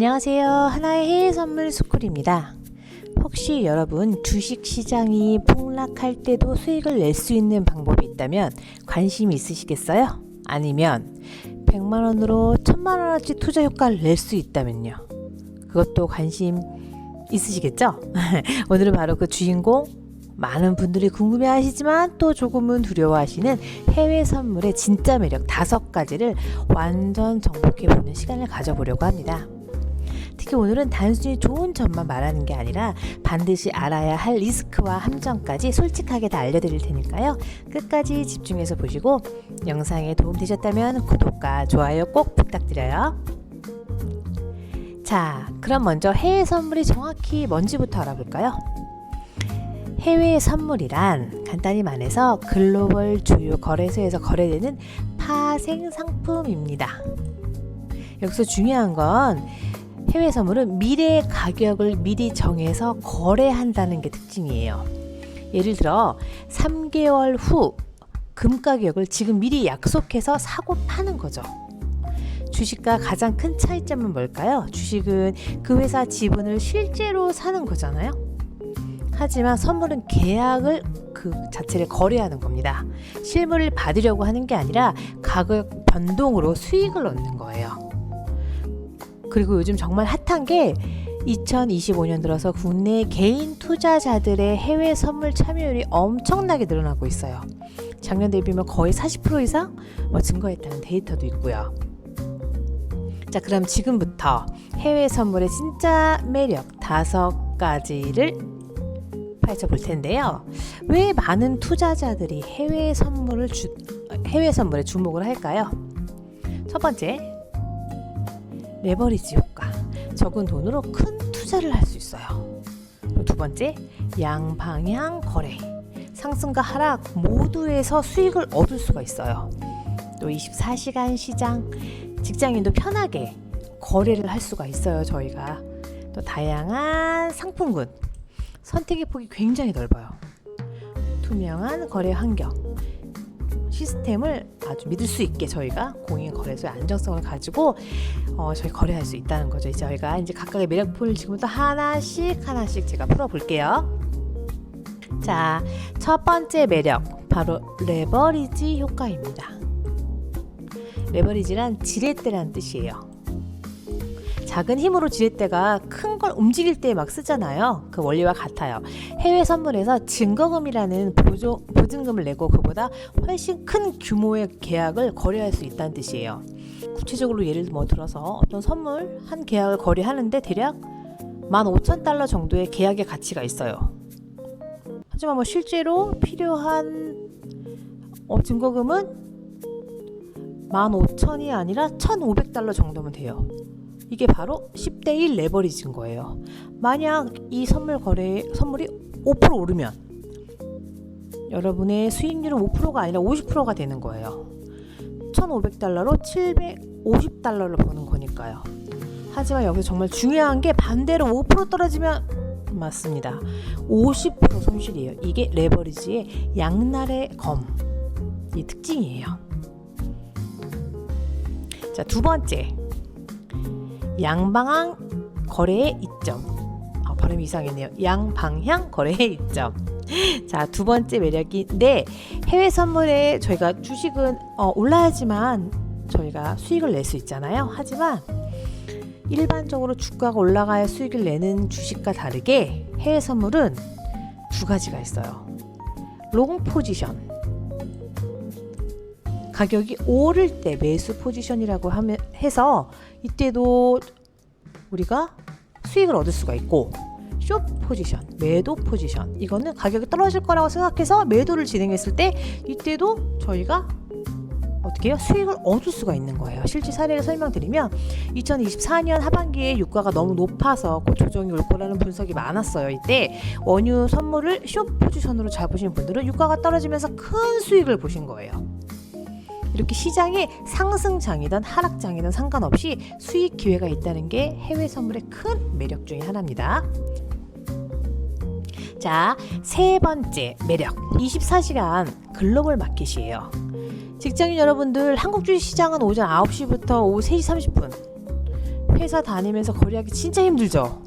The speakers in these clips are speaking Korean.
안녕하세요. 하나의 해외 선물 스쿨입니다. 혹시 여러분 주식 시장이 폭락할 때도 수익을 낼 수 있는 방법이 있다면 관심 있으시겠어요? 아니면 100만 원으로 1000만 원어치 투자 효과를 낼 수 있다면요. 그것도 관심 있으시겠죠? 오늘은 바로 그 주인공 많은 분들이 궁금해 하시지만 또 조금은 두려워하시는 해외 선물의 진짜 매력 다섯 가지를 완전 정복해 보는 시간을 가져보려고 합니다. 특히 오늘은 단순히 좋은 점만 말하는 게 아니라 반드시 알아야 할 리스크와 함정까지 솔직하게 다 알려드릴 테니까요. 끝까지 집중해서 보시고 영상에 도움 되셨다면 구독과 좋아요 꼭 부탁드려요. 자, 그럼 먼저 해외 선물이 정확히 뭔지부터 알아볼까요? 해외 선물이란 간단히 말해서 글로벌 주요 거래소에서 거래되는 파생 상품입니다. 여기서 중요한 건 해외 선물은 미래 가격을 미리 정해서 거래한다는 게 특징이에요. 예를 들어 3개월 후 금 가격을 지금 미리 약속해서 사고 파는 거죠. 주식과 가장 큰 차이점은 뭘까요? 주식은 그 회사 지분을 실제로 사는 거잖아요. 하지만 선물은 계약을 그 자체를 거래하는 겁니다. 실물을 받으려고 하는 게 아니라 가격 변동으로 수익을 얻는 거예요. 그리고 요즘 정말 핫한 게 2025년 들어서 국내 개인 투자자들의 해외 선물 참여율이 엄청나게 늘어나고 있어요. 작년 대비면 거의 40% 이상 뭐 증가했다는 데이터도 있고요. 자, 그럼 지금부터 해외 선물의 진짜 매력 다섯 가지를 파헤쳐 볼 텐데요. 왜 많은 투자자들이 해외 선물을 주, 해외 선물에 주목을 할까요? 첫 번째, 레버리지 효과. 적은 돈으로 큰 투자를 할 수 있어요. 두 번째, 양방향 거래. 상승과 하락 모두에서 수익을 얻을 수가 있어요. 또 24시간 시장, 직장인도 편하게 거래를 할 수가 있어요, 저희가. 또 다양한 상품군. 선택의 폭이 굉장히 넓어요. 투명한 거래 환경. 시스템을 아주 믿을 수 있게 저희가 공인 거래소의 안정성을 가지고 어, 저희 거래할 수 있다는 거죠. 이제 저희가 이제 각각의 매력풀 지금부터 하나씩 하나씩 제가 풀어볼게요. 자, 첫 번째 매력 바로 레버리지 효과입니다. 레버리지란 지렛대란 뜻이에요. 작은 힘으로 지렛대가 큰 걸 움직일 때 막 쓰잖아요. 그 원리와 같아요. 해외 선물에서 증거금이라는 보조, 보증금을 내고 그보다 훨씬 큰 규모의 계약을 거래할 수 있다는 뜻이에요. 구체적으로 예를 뭐 들어서 어떤 선물 한 계약을 거래하는데 대략 15,000달러 정도의 계약의 가치가 있어요. 하지만 뭐 실제로 필요한 어, 증거금은 15,000이 아니라 1,500달러 정도면 돼요. 이게 바로 10대 1 레버리지인 거예요. 만약 이 선물 거래 선물이 5% 오르면 여러분의 수익률은 5%가 아니라 50%가 되는 거예요. 1,500달러로 750달러를 버는 거니까요. 하지만 여기서 정말 중요한 게 반대로 5% 떨어지면 맞습니다. 50% 손실이에요. 이게 레버리지의 양날의 검. 이 특징이에요. 자, 두 번째. 양방향 거래의 이점. 아, 발음이 이상했네요. 양방향 거래의 이점. 자, 두 번째 매력인데 해외 선물에 저희가 주식은 어, 올라야지만 저희가 수익을 낼 수 있잖아요. 하지만 일반적으로 주가가 올라가야 수익을 내는 주식과 다르게 해외 선물은 두 가지가 있어요. 롱 포지션. 가격이 오를 때 매수 포지션이라고 하면 해서 이때도 우리가 수익을 얻을 수가 있고 숏 포지션, 매도 포지션 이거는 가격이 떨어질 거라고 생각해서 매도를 진행했을 때 이때도 저희가 어떻게 해요? 수익을 얻을 수가 있는 거예요. 실제 사례를 설명드리면 2024년 하반기에 유가가 너무 높아서 곧 조정이 올 거라는 분석이 많았어요. 이때 원유 선물을 숏 포지션으로 잡으신 분들은 유가가 떨어지면서 큰 수익을 보신 거예요. 이렇게 시장이 상승장이든 하락장이든 상관없이 수익 기회가 있다는 게 해외 선물의 큰 매력 중에 하나입니다. 자, 세 번째 매력. 24시간 글로벌 마켓이에요. 직장인 여러분들 한국 주식 시장은 오전 9시부터 오후 3시 30분. 회사 다니면서 거래하기 진짜 힘들죠.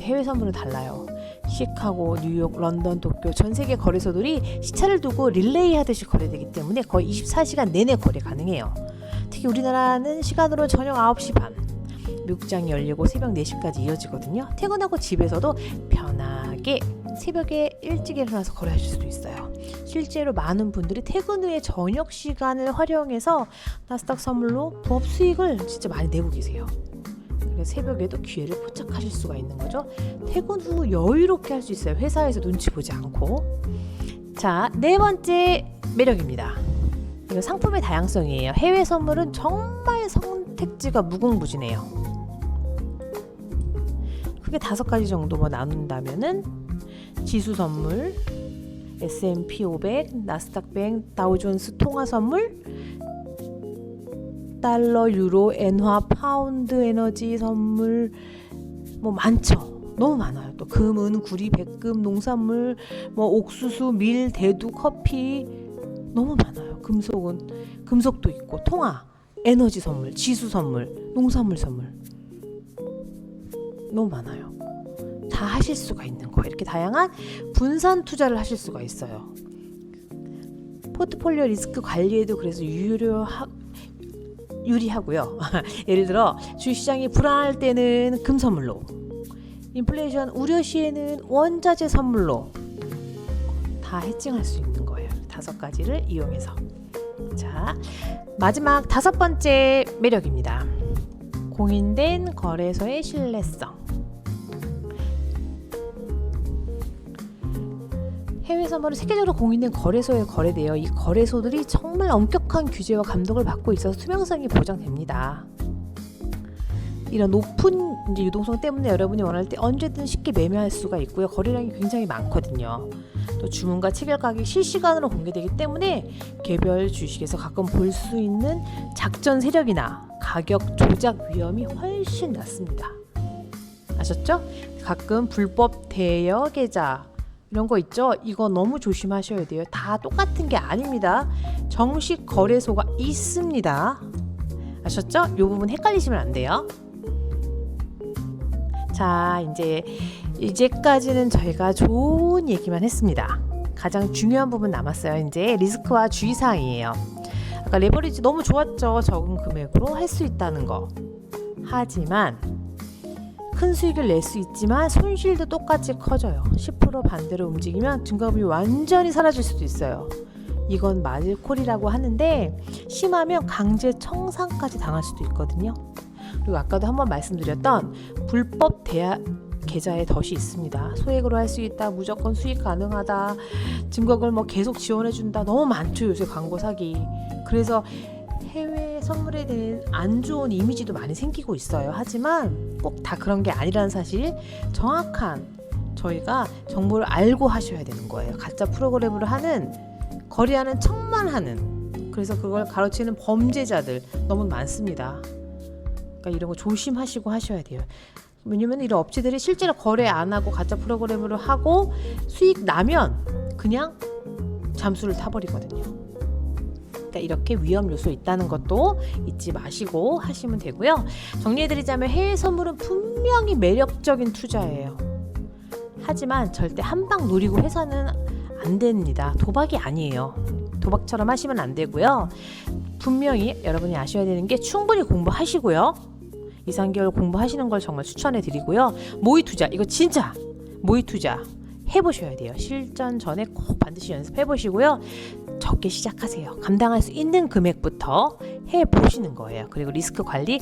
해외 선물은 달라요. 시카고, 뉴욕, 런던, 도쿄 전 세계 거래소들이 시차를 두고 릴레이 하듯이 거래되기 때문에 거의 24시간 내내 거래 가능해요. 특히 우리나라는 시간으로 저녁 9시 반 미국장이 열리고 새벽 4시까지 이어지거든요. 퇴근하고 집에서도 편하게 새벽에 일찍 일어나서 거래하실 수도 있어요. 실제로 많은 분들이 퇴근 후에 저녁 시간을 활용해서 나스닥 선물로 부업 수익을 진짜 많이 내고 계세요. 새벽에도 기회를 포착하실 수가 있는 거죠. 퇴근 후 여유롭게 할 수 있어요. 회사에서 눈치 보지 않고. 자, 네 번째 매력입니다. 이거 상품의 다양성이에요. 해외 선물은 정말 선택지가 무궁무진해요. 크게 다섯 가지 정도 뭐 나눈다면은 지수 선물, S&P 500, 나스닥 100, 다우존스 통화 선물, 달러, 유로, 엔화, 파운드 에너지 선물 뭐 많죠. 너무 많아요. 또 금, 은, 구리, 백금, 농산물, 뭐 옥수수, 밀, 대두, 커피 너무 많아요. 금속은 금속도 있고 통화, 에너지 선물, 지수 선물, 농산물 선물 너무 많아요. 다 하실 수가 있는 거예요. 이렇게 다양한 분산 투자를 하실 수가 있어요. 포트폴리오 리스크 관리에도 그래서 유료하, 유리하고요. 예를 들어 주식시장이 불안할 때는 금 선물로, 인플레이션 우려 시에는 원자재 선물로 다 해칭할 수 있는 거예요. 다섯 가지를 이용해서. 자, 마지막 다섯 번째 매력입니다. 공인된 거래소의 신뢰성. 해외 선물은 세계적으로 공인된 거래소에 거래되어 이 거래소들이 정말 엄격한 규제와 감독을 받고 있어서 투명성이 보장됩니다. 이런 높은 유동성 때문에 여러분이 원할 때 언제든 쉽게 매매할 수가 있고요. 거래량이 굉장히 많거든요. 또 주문과 체결 가격이 실시간으로 공개되기 때문에 개별 주식에서 가끔 볼 수 있는 작전 세력이나 가격 조작 위험이 훨씬 낮습니다. 아셨죠? 가끔 불법 대여 계좌 이런 거 있죠? 이거 너무 조심하셔야 돼요. 다 똑같은 게 아닙니다. 정식 거래소가 있습니다. 아셨죠? 이 부분 헷갈리시면 안 돼요. 자, 이제 이제까지는 저희가 좋은 얘기만 했습니다. 가장 중요한 부분 남았어요. 이제 리스크와 주의사항이에요. 아까 레버리지 너무 좋았죠. 적은 금액으로 할 수 있다는 거. 하지만 큰 수익을 낼 수 있지만 손실도 똑같이 커져요. 10% 반대로 움직이면 증거금이 완전히 사라질 수도 있어요. 이건 마질콜이라고 하는데 심하면 강제 청산까지 당할 수도 있거든요. 그리고 아까도 한번 말씀드렸던 불법 대학 계좌에 덫이 있습니다. 소액으로 할 수 있다, 무조건 수익 가능하다, 증거금을 뭐 계속 지원해 준다. 너무 많죠 요새 광고 사기. 그래서 해외 선물에 대한 안 좋은 이미지도 많이 생기고 있어요. 하지만 꼭 다 그런 게 아니라는 사실 정확한 저희가 정보를 알고 하셔야 되는 거예요. 가짜 프로그램으로 하는 거래하는 척만 하는 그래서 그걸 가로채는 범죄자들 너무 많습니다. 그러니까 이런 거 조심하시고 하셔야 돼요. 왜냐면 이런 업체들이 실제로 거래 안 하고 가짜 프로그램으로 하고 수익 나면 그냥 잠수를 타버리거든요. 그러니까 이렇게 위험 요소 있다는 것도 잊지 마시고 하시면 되고요. 정리해드리자면 해외 선물은 분명히 매력적인 투자예요. 하지만 절대 한 방 노리고 해서는 안 됩니다. 도박이 아니에요. 도박처럼 하시면 안 되고요. 분명히 여러분이 아셔야 되는 게 충분히 공부하시고요. 2, 3개월 공부하시는 걸 정말 추천해 드리고요. 모의 투자 이거 진짜 모의 투자 해보셔야 돼요. 실전 전에 꼭 반드시 연습해 보시고요. 적게 시작하세요. 감당할 수 있는 금액부터 해 보시는 거예요. 그리고 리스크 관리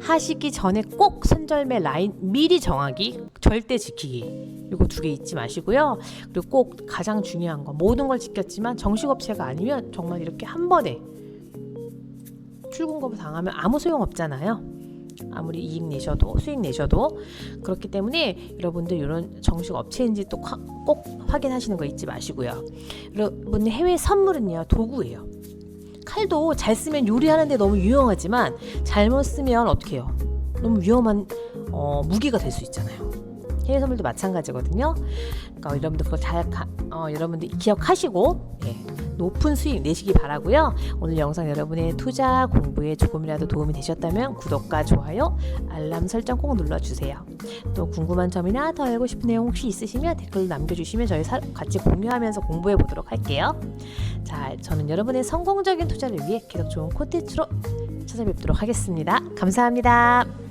하시기 전에 꼭 손절매 라인 미리 정하기, 절대 지키기. 이거 두 개 잊지 마시고요. 그리고 꼭 가장 중요한 거 모든 걸 지켰지만 정식 업체가 아니면 정말 이렇게 한 번에 출금 거부 당하면 아무 소용 없잖아요. 아무리 이익 내셔도 수익 내셔도 그렇기 때문에 여러분들 이런 정식 업체인지 또 꼭 확인하시는 거 잊지 마시고요. 여러분 해외 선물은요 도구예요. 칼도 잘 쓰면 요리하는데 너무 유용하지만 잘못 쓰면 어떻게 해요? 너무 위험한 어, 무기가 될 수 있잖아요. 해외 선물도 마찬가지거든요. 그러니까 여러분들 그걸 잘 가, 어, 여러분들 기억하시고 예, 높은 수익 내시기 바라고요. 오늘 영상 여러분의 투자 공부에 조금이라도 도움이 되셨다면 구독과 좋아요, 알람 설정 꼭 눌러주세요. 또 궁금한 점이나 더 알고 싶은 내용 혹시 있으시면 댓글 남겨주시면 저희 사- 같이 공유하면서 공부해 보도록 할게요. 자, 저는 여러분의 성공적인 투자를 위해 계속 좋은 콘텐츠로 찾아뵙도록 하겠습니다. 감사합니다.